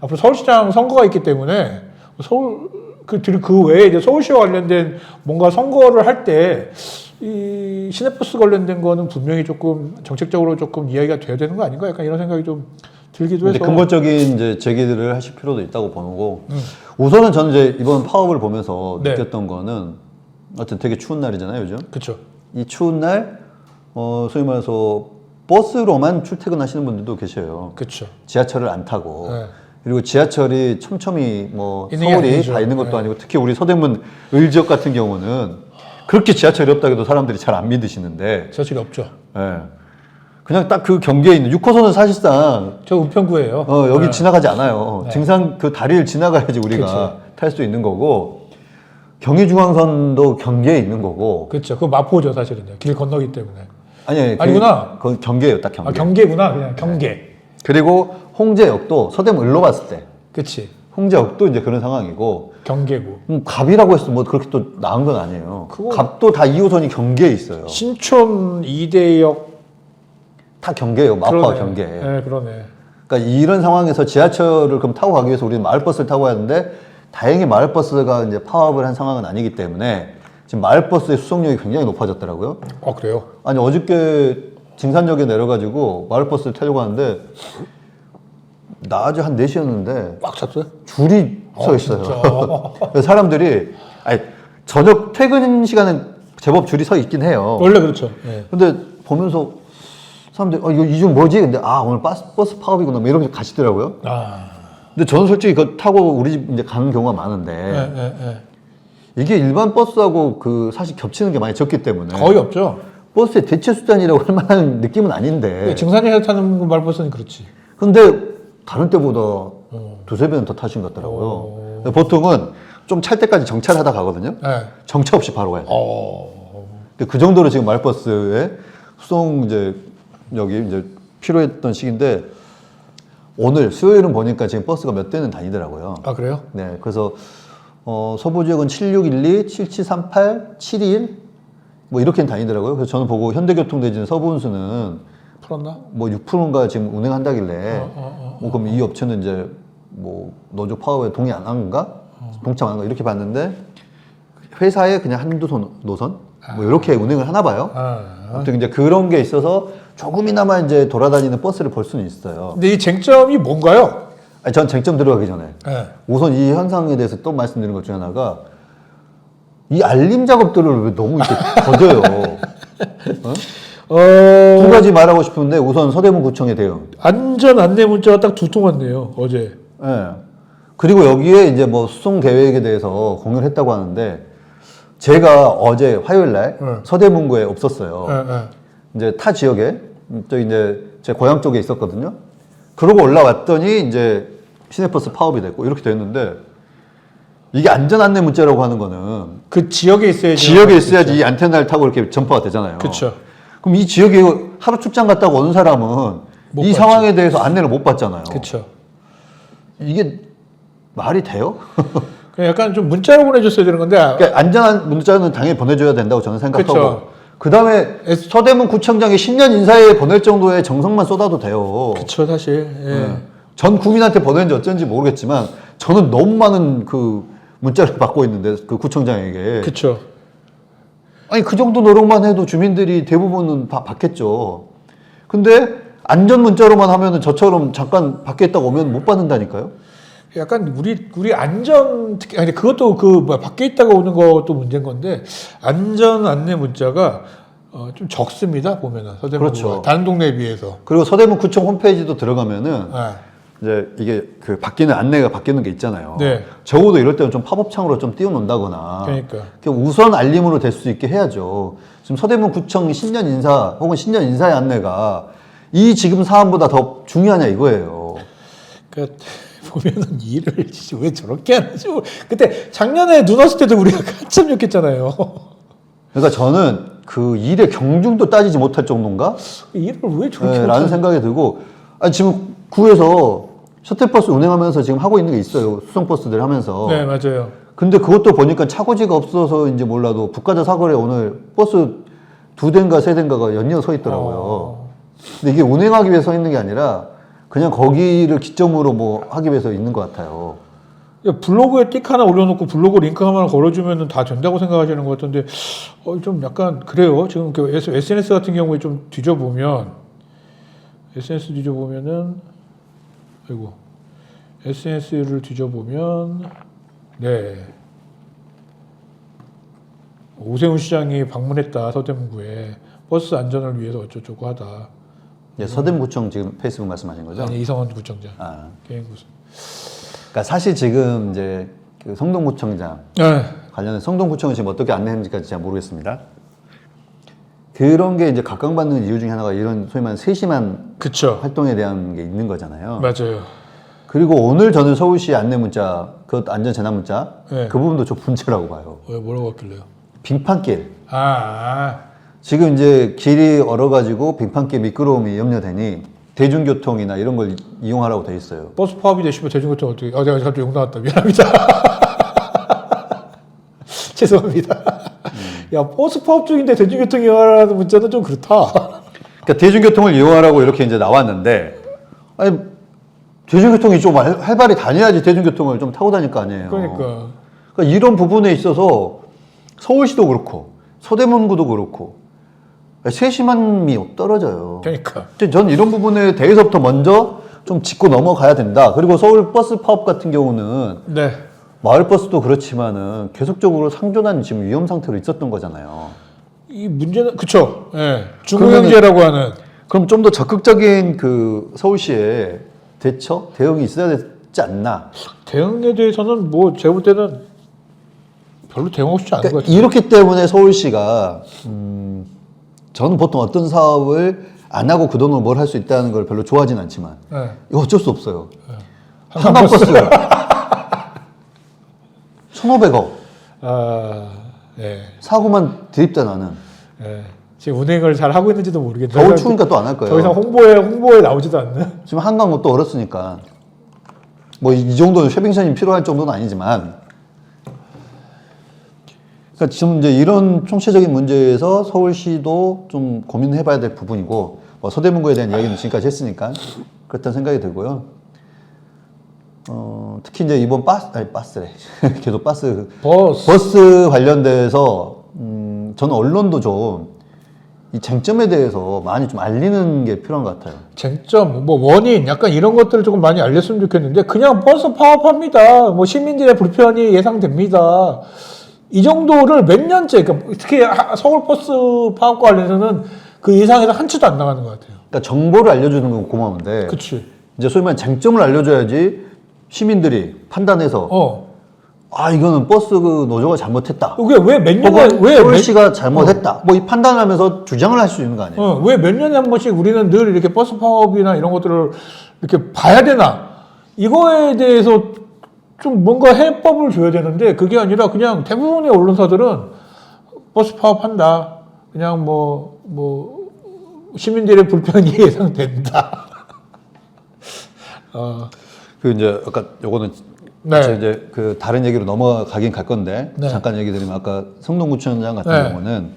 앞으로 서울시장 선거가 있기 때문에 서울 그, 들- 그 외에 이제 서울시와 관련된 뭔가 선거를 할 때 이 시내버스 관련된 거는 분명히 조금 정책적으로 조금 이야기가 돼야 되는 거 아닌가? 약간 이런 생각이 좀 들기도 해서. 근본적인 이제 제기들을 하실 필요도 있다고 보고 음. 우선은 저는 이제 이번 파업을 보면서 네. 느꼈던 거는 어쨌든 되게 추운 날이잖아요 요즘 그렇죠. 이 추운 날 어, 소위 말해서 버스로만 출퇴근하시는 분들도 계셔요 그렇죠. 지하철을 안 타고 네. 그리고 지하철이 촘촘히 뭐 있는 게 서울이 아니죠. 다 있는 것도 네. 아니고 특히 우리 서대문 을 지역 같은 경우는 그렇게 지하철이 없다고 해도 사람들이 잘 안 믿으시는데 사실이 없죠. 예. 그냥 딱 그 경계에 있는 6호선은 사실상 저 은평구예요. 어, 여기 네. 지나가지 않아요. 네. 증상 그 다리를 지나가야지 우리가 그쵸. 탈 수 있는 거고 경의중앙선도 경계에 있는 거고 그렇죠. 그 마포죠 사실은 길 건너기 때문에. 아니 아니 아니구나. 그 경계예요 딱 경계. 아 경계구나 그냥 경계. 그리고 홍제역도 서대문을로 봤을 때 그렇지. 홍제역도 이제 그런 상황이고 경계구. 음, 갑이라고 해서 뭐 그렇게 또 나은 건 아니에요. 그거- 갑도 다 2호선이 경계에 있어요. 신촌 이대역 다 경계예요. 마포 그러네. 경계. 네, 그러네. 그러니까 이런 상황에서 지하철을 그럼 타고 가기 위해서 우리는 마을버스를 타고 가야 하는데 다행히 마을버스가 이제 파업을 한 상황은 아니기 때문에 지금 마을버스의 수송력이 굉장히 높아졌더라고요. 어 그래요? 아니 어저께 진산역에 내려가지고 마을버스를 타려고 하는데 낮에 한 4시였는데 꽉 찼어요? 줄이 서 어, 있어요. 진짜. 그래서 사람들이 아니 저녁 퇴근 시간은 제법 줄이 서 있긴 해요. 원래 그렇죠. 네. 근데 보면서 사람들이 어, 이거 이중 뭐지? 근데 아 오늘 버스, 버스 파업이구나 뭐 이러면서 가시더라고요. 아, 근데 저는 솔직히 그거 타고 우리 집 이제 가는 경우가 많은데 네, 네, 네. 이게 일반 버스하고 그 사실 겹치는 게 많이 적기 때문에 거의 없죠. 버스의 대체 수단이라고 할 만한 느낌은 아닌데 증산에서 타는 그 말버스는 그렇지. 근데 다른 때보다 두세 배는 더 타신 것 같더라고요. 근데 보통은 좀 찰 때까지 정차를 하다 가거든요. 네. 정차 없이 바로 가야 돼요. 어, 근데 그 정도로 지금 말버스의 수송 이제 여기 이제 필요했던 시기인데 오늘 수요일은 보니까 지금 버스가 몇 대는 다니더라고요. 아 그래요? 네, 그래서 어, 서부 지역은 7612, 7738, 71, 뭐 이렇게는 다니더라고요. 그래서 저는 보고 현대교통 대진 서부운수는 풀었나? 뭐 6%인가 지금 운행한다길래 어, 어, 뭐 그럼 이 업체는 이제 뭐 노조 파업에 동의 안 한가? 동참 안 한가? 이렇게 봤는데 회사에 그냥 한두 손, 노선? 뭐 이렇게 운행을 하나 봐요. 아. 아무튼 이제 그런 게 있어서 조금이나마 이제 돌아다니는 버스를 볼 수는 있어요. 근데 이 쟁점이 뭔가요? 아니, 전 쟁점 들어가기 전에 네. 우선 이 현상에 대해서 또 말씀드리는 것 중에 하나가 이 알림 작업들을 왜 너무 이렇게 거져요. 어? 어, 두 가지 말하고 싶은데 우선 서대문 구청에 대응. 안전 안내 문자가 딱 두 통 왔네요. 어제. 예. 그리고 여기에 이제 뭐 수송 계획에 대해서 공유를 했다고 하는데 제가 어제 화요일 날 네. 서대문구에 없었어요. 네, 네. 이제 타 지역에 음, 저 이제 제 고향 쪽에 있었거든요. 그러고 올라왔더니 이제 시내버스 파업이 됐고 이렇게 됐는데 이게 안전 안내 문자라고 하는 거는 그 지역에 있어야지. 지역에 있어야지 이 안테나를 타고 이렇게 전파가 되잖아요. 그렇죠. 그럼 이 지역에 하루 출장 갔다가 오는 사람은 못이 받지. 상황에 대해서 안내를 못 받잖아요. 그렇죠. 이게 말이 돼요? 약간 좀 문자로 보내줬어야 되는 건데 아, 그러니까 안전한 문자는 당연히 보내줘야 된다고 저는 생각하고 그쵸. 그 다음에 서대문 구청장이 신년 인사에 보낼 정도의 정성만 쏟아도 돼요. 그쵸 사실. 예. 네. 전 국민한테 보내는지 어쩐지 모르겠지만 저는 너무 많은 그 문자를 받고 있는데 그 구청장에게 그쵸. 아니 그 정도 노력만 해도 주민들이 대부분은 다 받겠죠. 근데 안전 문자로만 하면은 저처럼 잠깐 밖에 있다가 오면 못 받는다니까요. 약간 우리 우리 안전 특히 아니 그것도 그 뭐야 밖에 있다가 오는 것도 문제인 건데 안전 안내 문자가 어, 좀 적습니다 보면은 서대문 그렇죠. 다른 동네에 비해서. 그리고 서대문 구청 홈페이지도 들어가면은 네. 이제 이게 그 바뀌는 안내가 바뀌는 게 있잖아요. 네. 적어도 이럴 때는 좀 팝업 창으로 좀 띄워놓는다거나. 그러니까. 우선 알림으로 될 수 있게 해야죠. 지금 서대문 구청 신년 인사 혹은 신년 인사의 안내가 이 지금 사안보다 더 중요하냐 이거예요. 그러니까 보면은 일을 왜 저렇게 하는지 모르- 그때 작년에 눈 왔을 때도 우리가 한참 욕했잖아요. 그러니까 저는 그 일의 경중도 따지지 못할 정도인가? 일을 왜 저렇게 네, 라는 생각이 들고 아니 지금 구에서 셔틀버스 운행하면서 지금 하고 있는 게 있어요. 수송버스들 하면서. 네 맞아요. 근데 그것도 보니까 차고지가 없어서인지 몰라도 북가자 사거리에 오늘 버스 두 대인가 세 대인가가 연이어 서 있더라고요. 어. 근데 이게 운행하기 위해 서 있는 게 아니라 그냥 거기를 기점으로 뭐 하기 위해서 있는 것 같아요. 야, 블로그에 띡 하나 올려놓고 블로그 링크 하나 걸어주면 다 된다고 생각하시는 것 같은데 어, 좀 약간 그래요. 지금 그 SNS 같은 경우에 좀 뒤져보면 SNS 뒤져보면은 아이고 SNS를 뒤져보면 네 오세훈 시장이 방문했다 서대문구에 버스 안전을 위해서 어쩌고저쩌고 하다. 예, 서대문구청 지금 페이스북 말씀하신 거죠? 아니 이성원 구청장 아, 개인구수. 그러니까 사실 지금 이제 그 성동구청장 네. 관련해 성동구청은 지금 어떻게 안내했는지까지 잘 모르겠습니다. 그런 게 이제 각광받는 이유 중에 하나가 이런 소위 말하는 세심한 그쵸. 활동에 대한 게 있는 거잖아요. 맞아요. 그리고 오늘 저는 서울시 안내 문자, 그 안전 재난 문자, 네. 그 부분도 좀 문제라고 봐요. 왜 뭐라고 했길래요? 빙판길. 아, 아. 지금 이제 길이 얼어가지고 빙판길 미끄러움이 염려되니 대중교통이나 이런 걸 이용하라고 돼 있어요. 버스 파업이 되시면 대중교통 어떻게? 아, 내가 갑자기 욕 나왔다. 미안합니다. 죄송합니다. 야, 버스 파업 중인데 대중교통 이용하라는 문자는 좀 그렇다. 그러니까 대중교통을 이용하라고 이렇게 이제 나왔는데, 아니, 대중교통이 좀 활- 활발히 다녀야지 대중교통을 좀 타고 다닐 거 아니에요. 그러니까. 그러니까 이런 부분에 있어서 서울시도 그렇고, 서대문구도 그렇고, 세심함이 떨어져요. 그러니까. 근데 전 이런 부분에 대해서부터 먼저 좀 짚고 넘어가야 된다. 그리고 서울 버스 파업 같은 경우는 네. 마을 버스도 그렇지만은 계속적으로 상존한 지금 위험 상태로 있었던 거잖아요. 이 문제는 그쵸. 예. 중국경제라고 하는 그럼 좀 더 적극적인 그 서울시의 대처, 대응이 있어야 되지 않나. 대응에 대해서는 뭐 제가 볼 때는 별로 대응하고 싶지 않은 것 그러니까 같아요. 이렇기 때문에 서울시가 음, 저는 보통 어떤 사업을 안 하고 그 돈으로 뭘 할 수 있다는 걸 별로 좋아하진 않지만 예. 이거 어쩔 수 없어요. 한강버스. 한강버스 1,500억 아, 예. 사고만 대입돼 나는 예. 지금 운행을 잘 하고 있는지도 모르겠는데. 겨울 추우니까 또 안 할 거예요. 더 이상 홍보에 홍보에 나오지도 않는. 지금 한강 뭐또 얼었으니까 뭐 이 정도는 쉐빙션이 필요할 정도는 아니지만 그러니까 지금 이제 이런 총체적인 문제에서 서울시도 좀 고민해봐야 될 부분이고 뭐 서대문구에 대한 이야기는 지금까지 했으니까 그렇다는 생각이 들고요. 어, 특히 이제 이번 버스 아니 버스래 계속 버스 버스. 버스 관련돼서 음, 저는 언론도 좀 이 쟁점에 대해서 많이 좀 알리는 게 필요한 것 같아요. 쟁점, 뭐 원인, 약간 이런 것들을 조금 많이 알렸으면 좋겠는데 그냥 버스 파업합니다. 뭐 시민들의 불편이 예상됩니다. 이 정도를 몇 년째, 그러니까 특히 하- 서울 버스 파업과 관련해서는 그 예상에서 한 치도 안 나가는 것 같아요. 그러니까 정보를 알려주는 건 고마운데 그치. 이제 소위 말하는 쟁점을 알려줘야지 시민들이 판단해서 어. 아 이거는 버스 그 노조가 잘못했다 그게 왜몇 년에, 왜, 몇, 서울시가 잘못했다 뭐 이 판단하면서 주장을 할 수 있는 거 아니에요 어, 왜 몇 년에 한 번씩 우리는 늘 이렇게 버스 파업이나 이런 것들을 이렇게 봐야 되나? 이거에 대해서 좀 뭔가 해법을 줘야 되는데 그게 아니라 그냥 대부분의 언론사들은 버스 파업한다. 그냥 뭐, 뭐, 시민들의 불편이 예상된다. 어, 그 이제 아까 요거는 네. 저 이제 그 다른 얘기로 넘어가긴 갈 건데 네. 잠깐 얘기 드리면 아까 성동구청장 같은 네. 경우는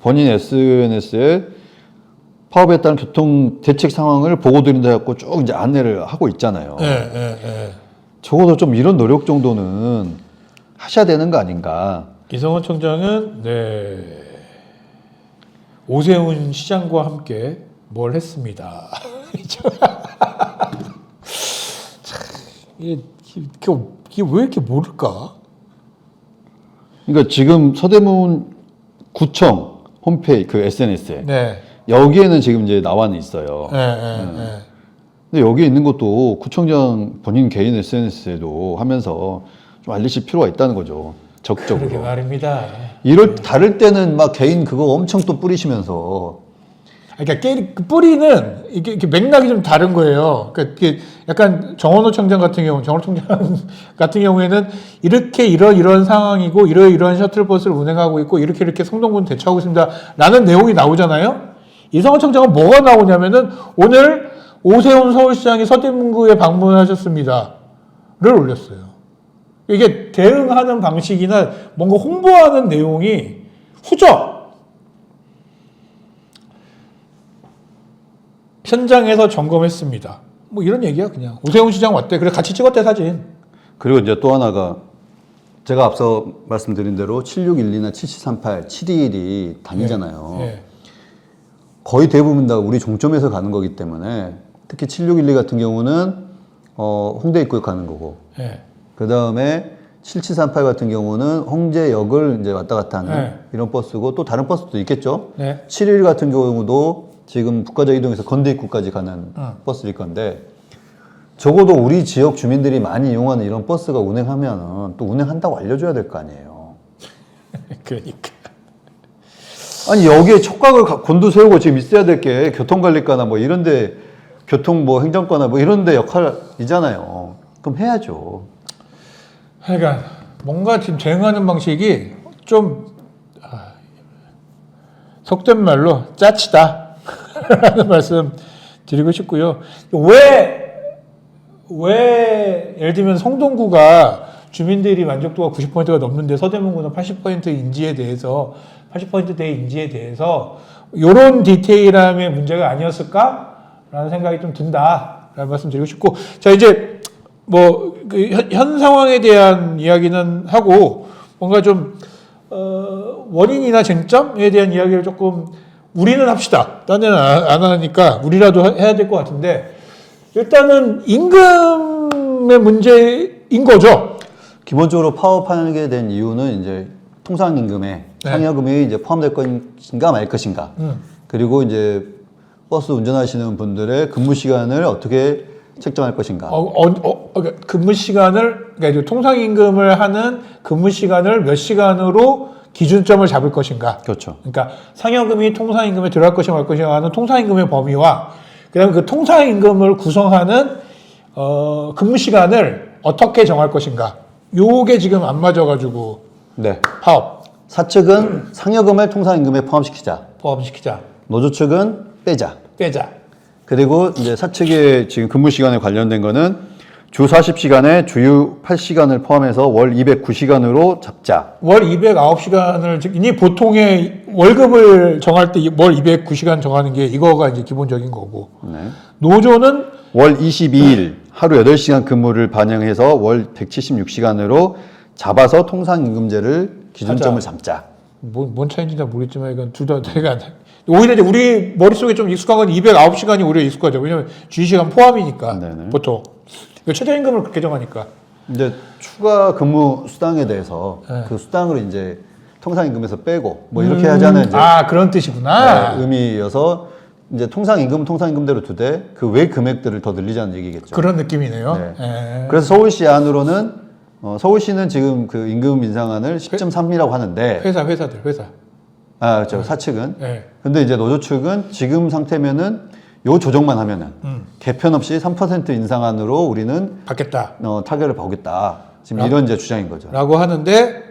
본인 SNS에 파업에 따른 교통 대책 상황을 보고 드린다 해갖고 쭉 이제 안내를 하고 있잖아요. 예, 예, 예. 적어도 좀 이런 노력 정도는 하셔야 되는 거 아닌가. 이성원 청장은, 네. 오세훈 시장과 함께 뭘 했습니다. 참, 이게, 왜 이렇게 모를까? 그러니까 지금 서대문 구청 홈페이지 그 SNS에 네. 여기에는 지금 이제 나와는 있어요. 예, 예, 예. 근데 여기 있는 것도 구청장 본인 개인 SNS에도 하면서 좀 알리실 필요가 있다는 거죠. 그러게 적극적으로. 말입니다. 이럴 다를 때는 막 개인 그거 엄청 또 뿌리시면서 그러니까 깨- 그 뿌리는 이게, 이렇게 맥락이 좀 다른 거예요. 그러니까 이게 약간 정원호 청장 같은 경우, 정원호 청장 같은 경우에는 이렇게 이러 이런 상황이고 이러 이러한 셔틀버스를 운행하고 있고 이렇게 이렇게 성동군 대처하고 있습니다라는 내용이 나오잖아요. 이성호 청장은 뭐가 나오냐면은 오늘 오세훈 서울시장이 서대문구에 방문하셨습니다를 올렸어요. 이게 대응하는 방식이나 뭔가 홍보하는 내용이 후져. 현장에서 점검했습니다. 뭐 이런 얘기야 그냥 오세훈 시장 왔대 그래 같이 찍었대 사진 그리고 이제 또 하나가 제가 앞서 말씀드린 대로 7612나 7738, 721이 다니잖아요. 예. 거의 대부분 다 우리 종점에서 가는 거기 때문에 특히 7612 같은 경우는 어, 홍대 입구에 가는 거고 예. 그 다음에 7738 같은 경우는 홍제역을 이제 왔다 갔다 하는 네. 이런 버스고 또 다른 버스도 있겠죠. 네. 71 같은 경우도 지금 북가자 이동에서 건대 입구까지 가는 응. 버스일 건데 적어도 우리 지역 주민들이 많이 이용하는 이런 버스가 운행하면 또 운행한다고 알려줘야 될 거 아니에요. 그러니까 아니 여기에 촉각을 가- 곤두 세우고 지금 있어야 될 게 교통관리과나 뭐 이런데 교통 뭐 행정과나 뭐 이런데 역할이잖아요. 그럼 해야죠. 그러니까 뭔가 지금 대응하는 방식이 좀 아, 속된 말로 짜치다 라는 말씀 드리고 싶고요. 왜, 왜 예를 들면 성동구가 주민들이 만족도가 90%가 넘는데 서대문구는 80%인지에 대해서 80%대 인지에 대해서 이런 디테일함의 문제가 아니었을까라는 생각이 좀 든다라는 말씀 드리고 싶고. 자 이제 뭐그현 현 상황에 대한 이야기는 하고 뭔가 좀 어, 원인이나 쟁점에 대한 이야기를 조금 우리는 합시다. 딴 데는 안, 안 하니까 우리라도 해- 해야 될 것 같은데 일단은 임금의 문제인 거죠. 기본적으로 파업하게 된 이유는 이제 통상 임금에 네. 상여금이 이제 포함될 것인가 말 것인가. 음. 그리고 이제 버스 운전하시는 분들의 근무 시간을 어떻게 책정할 것인가. 어, 어, 어, 그러니까 근무 시간을 그러니까 이제 통상 임금을 하는 근무 시간을 몇 시간으로 기준점을 잡을 것인가. 그렇죠. 그러니까 상여금이 통상 임금에 들어갈 것인가 말 것인가 하는 통상 임금의 범위와 그다음에 그 통상 임금을 구성하는 어, 근무 시간을 어떻게 정할 것인가. 요게 지금 안 맞아 가지고 네. 파업 사측은 상여금을 통상임금에 포함시키자. 포함시키자. 노조 측은 빼자. 빼자. 그리고 이제 사측의 지금 근무 시간에 관련된 거는 주 40시간에 주유 8시간을 포함해서 월 209시간으로 잡자. 월 209시간을 이니 보통의 월급을 정할 때 월 209시간 정하는 게 이거가 이제 기본적인 거고 네. 노조는 월 22일 하루 8시간 근무를 반영해서 월 176시간으로 잡아서 통상 임금제를 기준점을 잡자. 뭐, 뭔 차이인지 잘 모르겠지만 이건 둘다 되게 안 오히려 이제 우리 머릿속에 좀 익숙한 건 209시간이 오히려 익숙하죠. 왜냐면 주시간 포함이니까 네네. 보통 이거 최저임금을 그렇게 정하니까 이제 추가 근무 수당에 대해서 네. 그 수당을 이제 통상임금에서 빼고 뭐 이렇게 하자는 이제 아 그런 뜻이구나. 네, 의미여서 이제 통상임금 통상임금대로 두되 그 외 금액들을 더 늘리자는 얘기겠죠. 그런 느낌이네요. 네. 예. 그래서 서울시 안으로는 어, 서울시는 지금 그 임금 인상안을 10.3이라고 하는데 회사 회사들 회사. 아 그렇죠 사측은 예. 근데 이제 노조 측은 지금 상태면은 요 조정만 하면은 음. 개편 없이 3% 인상안으로 우리는 받겠다. 어, 타결을 보겠다. 지금 라- 이런 이제 주장인 거죠. 라고 하는데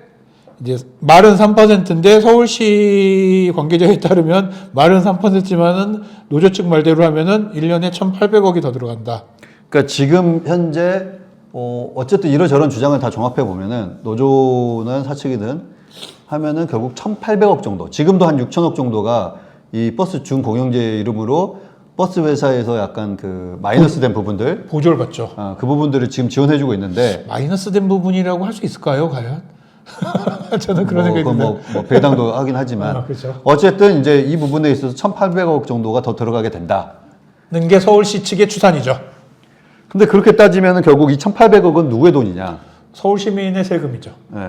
이제 말은 3%인데 서울시 관계자에 따르면 말은 3%지만은 노조 측 말대로 하면은 1년에 1,800억이 더 들어간다. 그러니까 지금 현재 어, 어쨌든 이러저런 주장을 다 종합해 보면은 노조는 사측이든 하면은 결국 1,800억 정도. 지금도 한 6천억 정도가 이 버스 준공영제 이름으로 버스 회사에서 약간 그 마이너스 된 부분들, 보조를 받죠. 아, 그 부분들을 지금 지원해주고 있는데 마이너스 된 부분이라고 할 수 있을까요, 과연? 저는 그런 뭐, 생각이 그건 드네요. 뭐, 뭐 배당도 하긴 하지만 아, 그렇죠. 어쨌든 이제 이 부분에 있어서 1,800억 정도가 더 들어가게 된다. 는 게 서울시 측의 추산이죠. 근데 그렇게 따지면은 결국 이 1,800억은 누구의 돈이냐? 서울 시민의 세금이죠. 예.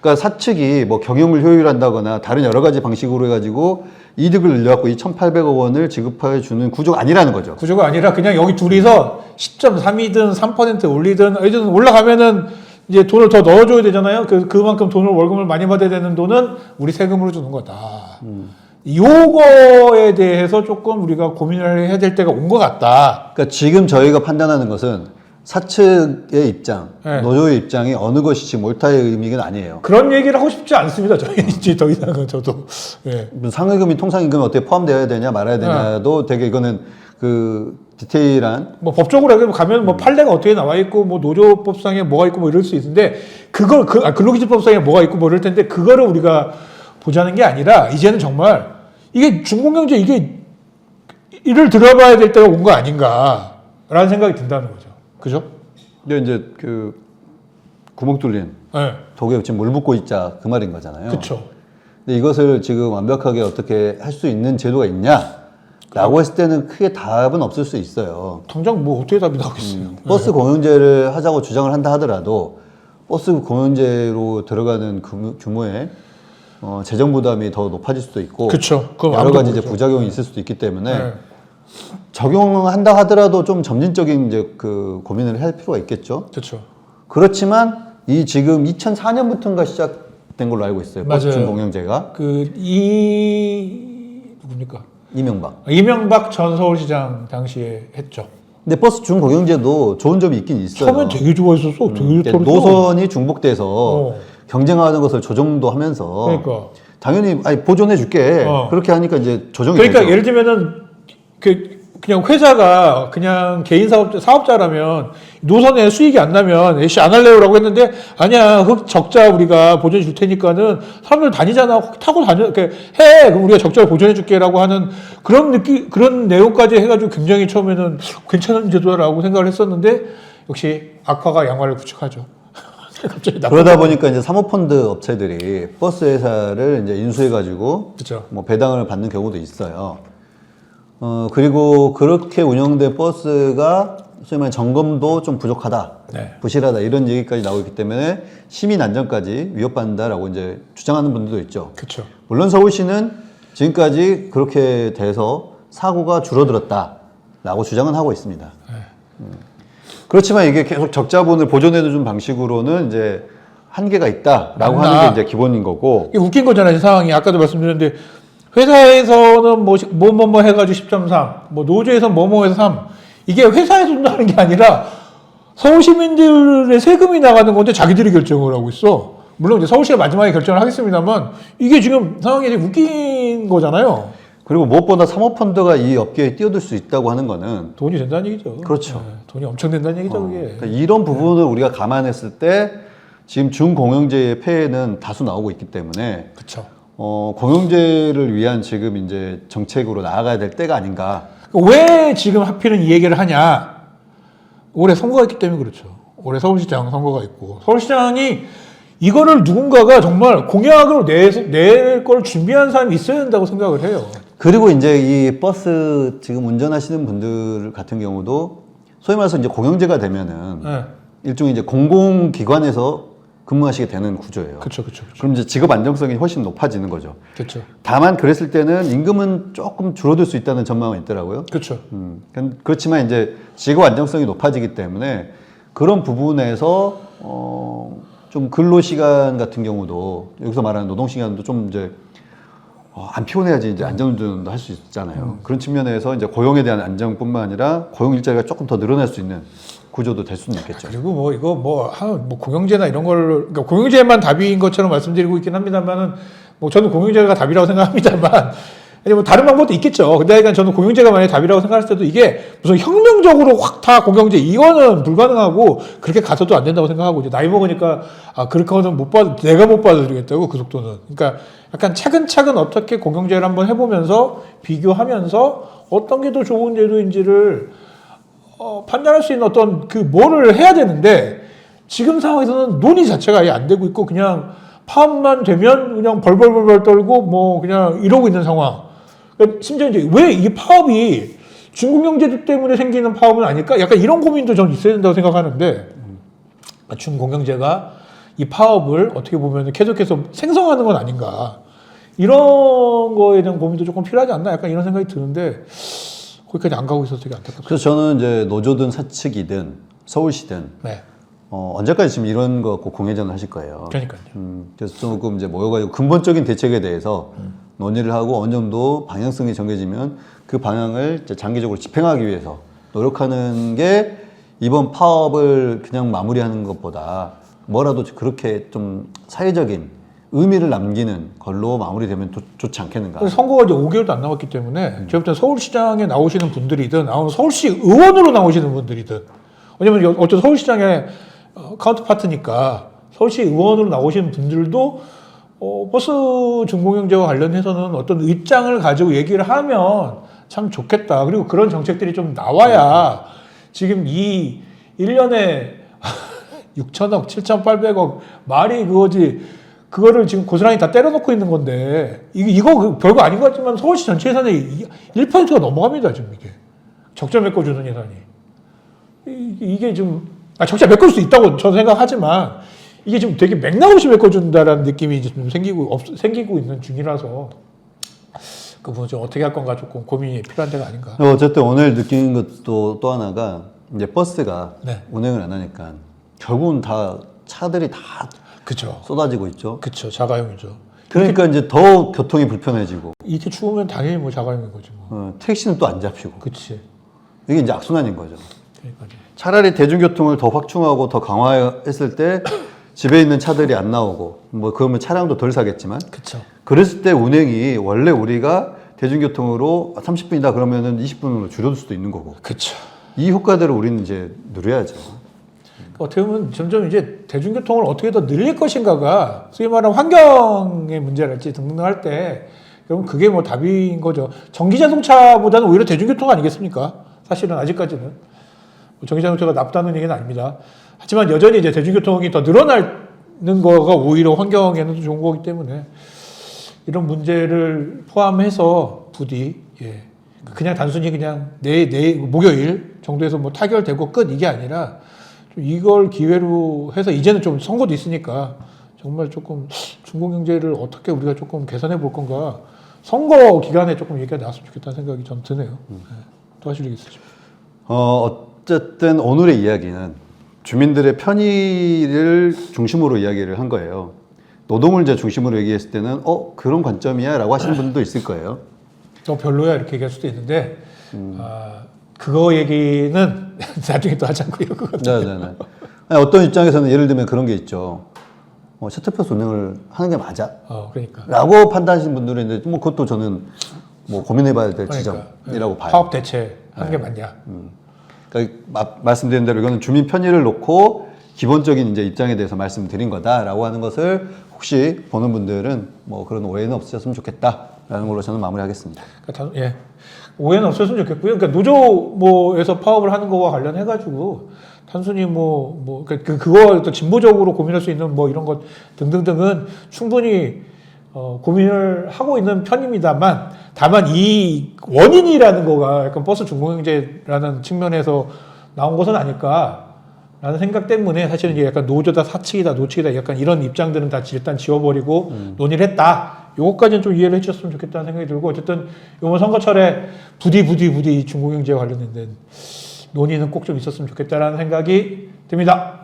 그러니까 사측이 뭐 경영을 효율한다거나 다른 여러 가지 방식으로 해가지고 이득을 늘려갖고 이 1,800억 원을 지급해 주는 구조가 아니라는 거죠. 구조가 아니라 그냥 여기 둘이서 10.3이든 3% 올리든 어쨌든 올라가면은 이제 돈을 더 넣어줘야 되잖아요. 그, 그만큼 돈을 월급을 많이 받아야 되는 돈은 우리 세금으로 주는 거다. 요거에 대해서 조금 우리가 고민을 해야 될 때가 온 것 같다. 그러니까 지금 저희가 판단하는 것은 사측의 입장, 네. 노조의 입장이 어느 것이 지금 옳다의 의미는 아니에요. 그런 얘기를 하고 싶지 않습니다. 저희 이제 더 이상은 저도. 예. 상여금이 통상임금에 어떻게 포함되어야 되냐 말아야 되냐도 되게 이거는 그 디테일한 뭐 법적으로 가면 뭐 판례가 어떻게 나와 있고 뭐 노조법상에 뭐가 있고 뭐 이럴 수 있는데 그걸 그 아, 근로기준법상에 뭐가 있고 뭐 이럴 텐데 그거를 우리가 보자는 게 아니라 이제는 정말 이게 중공경제 이게 이를 들어봐야 될 때가 온 거 아닌가 라는 생각이 든다는 거죠. 그죠? 근데 이제 그 구멍 뚫린 네. 독에 지금 물 붓고 있자 그 말인 거잖아요. 그쵸. 근데 이것을 지금 완벽하게 어떻게 할 수 있는 제도가 있냐? 라고 했을 때는 크게 답은 없을 수 있어요. 당장 뭐 어떻게 답이 나오겠어요. 버스 공영제를 하자고 주장을 한다 하더라도 버스 공영제로 들어가는 규모- 규모의 어, 재정 부담이 더 높아질 수도 있고 그쵸. 여러 가지 이제 모르죠. 부작용이 있을 수도 있기 때문에 네. 적용한다 하더라도 좀 점진적인 이제 그 고민을 할 필요가 있겠죠. 그쵸. 그렇지만 이 지금 2004년부터인가 시작된 걸로 알고 있어요. 버스 맞아요. 중 공영제가 그, 이, 누굽니까? 이명박. 이명박 전 서울시장 당시에 했죠. 근데 버스 중 공영제도 좋은 점이 있긴 있어요. 처음엔 되게 좋아했었어. 되게 이제 좋았어. 노선이 중복돼서 어. 경쟁하는 것을 조정도 하면서 그러니까. 당연히 아니 보존해 줄게 어. 그렇게 하니까 이제 조정이 그러니까 되죠. 예를 들면은 그 그냥 회사가 그냥 개인 사업자 사업자라면 노선에 수익이 안 나면 애씨 안 할래요라고 했는데 아니야 흑 적자 우리가 보존해 줄 테니까는 사람들 다니잖아 타고 다녀 이렇게 해 그럼 우리가 적자를 보존해 줄게라고 하는 그런 느낌 그런 내용까지 해가지고 굉장히 처음에는 괜찮은 제도라고 생각을 했었는데 역시 악화가 양화를 구축하죠. 그러다 보니까 이제 사모펀드 업체들이 버스 회사를 이제 인수해 가지고 그렇죠. 뭐 배당을 받는 경우도 있어요. 어 그리고 그렇게 운영된 버스가 소위 말해 점검도 좀 부족하다, 네. 부실하다 이런 얘기까지 나오고 있기 때문에 시민 안전까지 위협받는다라고 이제 주장하는 분들도 있죠. 그렇죠. 물론 서울시는 지금까지 그렇게 돼서 사고가 줄어들었다라고 주장은 하고 있습니다. 음. 그렇지만 이게 계속 적자분을 보존해 준 방식으로는 이제 한계가 있다라고 맞나? 하는 게 이제 기본인 거고 이게 웃긴 거잖아요, 상황이. 아까도 말씀드렸는데, 회사에서는 뭐, 뭐, 뭐, 뭐 해가지고 10.3, 뭐, 노조에서 뭐, 뭐 해서 3. 이게 회사에서 준다는 게 아니라, 서울 시민들의 세금이 나가는 건데 자기들이 결정을 하고 있어. 물론 이제 서울시가 마지막에 결정을 하겠습니다만, 이게 지금 상황이 웃긴 거잖아요. 그리고 무엇보다 사모펀드가 이 업계에 뛰어들 수 있다고 하는 거는 돈이 된다는 얘기죠. 그렇죠. 네, 돈이 엄청 된다는 얘기죠, 그게. 그러니까 이런 부분을 우리가 감안했을 때 지금 중공영제의 폐해는 다수 나오고 있기 때문에 그쵸. 어, 공영제를 위한 지금 이제 정책으로 나아가야 될 때가 아닌가 왜 지금 하필은 이 얘기를 하냐? 올해 선거가 있기 때문에 그렇죠. 올해 서울시장 선거가 있고 서울시장이 이거를 누군가가 정말 공약으로 낼걸 준비한 사람이 있어야 된다고 생각을 해요. 그리고 이제 이 버스 지금 운전하시는 분들 같은 경우도 소위 말해서 이제 공영제가 되면은 네. 일종의 이제 공공기관에서 근무하시게 되는 구조예요. 그렇죠, 그렇죠, 그럼 이제 직업 안정성이 훨씬 높아지는 거죠. 그렇죠, 다만 그랬을 때는 임금은 조금 줄어들 수 있다는 전망은 있더라고요. 그렇죠. 음, 그건- 그렇지만 이제 직업 안정성이 높아지기 때문에 그런 부분에서 어, 좀 근로 시간 같은 경우도 여기서 말하는 노동 시간도 좀 이제 어, 안 피곤해야지 이제 안전운전도 할 수 있잖아요. 그런 측면에서 이제 고용에 대한 안정뿐만 아니라 고용 일자리가 조금 더 늘어날 수 있는 구조도 될 수는 있겠죠. 그리고 뭐 이거 뭐, 하, 뭐 공영제나 이런 걸 그러니까 공영제만 답인 것처럼 말씀드리고 있긴 합니다만은 뭐 저는 공영제가 답이라고 생각합니다만 아니 뭐 다른 방법도 있겠죠. 근데 하여간 저는 공영제가 만약에 답이라고 생각했을 때도 이게 무슨 혁명적으로 확 다 공영제 이거는 불가능하고 그렇게 가서도 안 된다고 생각하고 이제 나이 먹으니까 아 그렇게는 못 받, 내가 못 받아들이겠다고 그 속도는. 그러니까 약간 차근차근 어떻게 공영제를 한번 해보면서 비교하면서 어떤 게 더 좋은 제도인지를 어, 판단할 수 있는 어떤 그 뭐를 해야 되는데 지금 상황에서는 논의 자체가 아예 안 되고 있고 그냥 파업만 되면 그냥 벌벌벌벌 떨고 뭐 그냥 이러고 있는 상황. 그러니까 심지어 이제 왜 이 파업이 중공영제도 때문에 생기는 파업은 아닐까? 약간 이런 고민도 전 있어야 된다고 생각하는데 중공영제가 이 파업을 어떻게 보면 계속해서 생성하는 건 아닌가. 이런 거에 대한 고민도 조금 필요하지 않나? 약간 이런 생각이 드는데 거기까지 안 가고 있어서 되게 안타깝습니다. 그래서 저는 이제 노조든 사측이든 서울시든 네. 어, 언제까지 지금 이런 거 갖고 공회전을 하실 거예요. 그러니까요. 음, 그래서 조금 이제 모여가지고 근본적인 대책에 대해서 논의를 하고 어느 정도 방향성이 정해지면 그 방향을 이제 장기적으로 집행하기 위해서 노력하는 게 이번 파업을 그냥 마무리하는 것보다 뭐라도 그렇게 좀 사회적인 의미를 남기는 걸로 마무리되면 도- 좋지 않겠는가. 선거가 이제 5개월도 안 남았기 때문에 제가 볼 때는 서울시장에 나오시는 분들이든 아니면 서울시 의원으로 나오시는 분들이든 왜냐면 여- 어쨌든 서울시장의 어, 카운트파트니까 서울시 의원으로 나오시는 분들도 어, 버스 중공영제와 관련해서는 어떤 입장을 가지고 얘기를 하면 참 좋겠다. 그리고 그런 정책들이 좀 나와야 지금 이 1년에 6천억, 7,800억 말이 그거지. 그거를 지금 고스란히 다 때려놓고 있는 건데 이거, 이거 그 별거 아닌 것 같지만 서울시 전체 예산의 1%가 넘어갑니다 지금 이게 적자 메꿔주는 예산이 이- 이게 좀 아, 적자 메꿀 수 있다고 저는 생각하지만 이게 지금 되게 맥락 없이 메꿔준다라는 느낌이 이제 좀 생기고 없, 생기고 있는 중이라서 그 부분 좀 어떻게 할 건가 조금 고민이 필요한 데가 아닌가. 어쨌든 오늘 느낀 것도 또 하나가 이제 버스가 네. 운행을 안 하니까 결국은 다 차들이 다 그쵸. 쏟아지고 있죠. 그쵸. 자가용이죠. 그러니까 이제 더 교통이 불편해지고 이렇게 추우면 당연히 뭐 자가용인 거지 뭐. 어, 택시는 또 안 잡히고 그치. 이게 이제 악순환인 거죠. 그러니까 차라리 대중교통을 더 확충하고 더 강화했을 때 집에 있는 차들이 안 나오고 뭐 그러면 차량도 덜 사겠지만 그쵸. 그랬을 때 운행이 원래 우리가 대중교통으로 30분이다 그러면은 20분으로 줄여줄 수도 있는 거고 그쵸. 이 효과들을 우리는 이제 누려야죠. 어떻게 보면 점점 이제 대중교통을 어떻게 더 늘릴 것인가가 소위 말하는 환경의 문제랄지 등등 할 때 그럼 그게 뭐 답인 거죠. 전기 자동차보다는 오히려 대중교통 아니겠습니까? 사실은 아직까지는 뭐 전기 자동차가 나쁘다는 얘기는 아닙니다. 하지만 여전히 이제 대중교통이 더 늘어나는 거가 오히려 환경에는 더 좋은 거기 때문에 이런 문제를 포함해서 부디 예. 그냥 단순히 그냥 내일 내일 목요일 정도에서 뭐 타결되고 끝 이게 아니라 좀 이걸 기회로 해서 이제는 좀 선거도 있으니까 정말 조금 중국 경제를 어떻게 우리가 조금 개선해 볼 건가 선거 기간에 조금 얘기가 나왔으면 좋겠다는 생각이 전 드네요. 네. 또 하실 얘기 있으시죠? 어, 어쨌든 오늘의 이야기는 주민들의 편의를 중심으로 이야기를 한 거예요. 노동을 이제 중심으로 얘기했을 때는 어 그런 관점이야 라고 하시는 분들도 있을 거예요. 저 별로야 이렇게 얘기할 수도 있는데 아, 그거 얘기는 나중에 또 하자고요. 그거. 네, 네, 네. 아니, 어떤 입장에서는 예를 들면 그런 게 있죠. 어, 셔틀버스 운행을 하는 게 맞아? 어, 그러니까. 라고 판단하시는 분들이 있는데 뭐 그것도 저는 뭐 고민해봐야 될 그러니까. 지점이라고 봐요. 파업 대체 하는 게 맞냐? 그러니까 마- 말씀드린 대로 이거는 주민 편의를 놓고 기본적인 이제 입장에 대해서 말씀드린 거다라고 하는 것을 혹시 보는 분들은 뭐 그런 오해는 없으셨으면 좋겠다라는 걸로 저는 마무리하겠습니다. 그러니까 단- 예. 오해는 없었으면 좋겠고요. 그러니까 노조 뭐에서 파업을 하는 거와 관련해 가지고 단순히 뭐뭐 그 그거 또 진보적으로 고민할 수 있는 뭐 이런 것 등등등은 충분히 어, 고민을 하고 있는 편입니다만 다만 이 원인이라는 거가 약간 버스 중공경제라는 측면에서 나온 것은 아닐까. 라는 생각 때문에 사실은 이게 약간 노조다 사측이다 노측이다 약간 이런 입장들은 다 일단 지워버리고 논의를 했다. 요것까지는 좀 이해를 해주셨으면 좋겠다는 생각이 들고 어쨌든 이번 선거철에 부디 부디 부디 중공경제와 관련된 논의는 꼭 좀 있었으면 좋겠다라는 생각이 듭니다.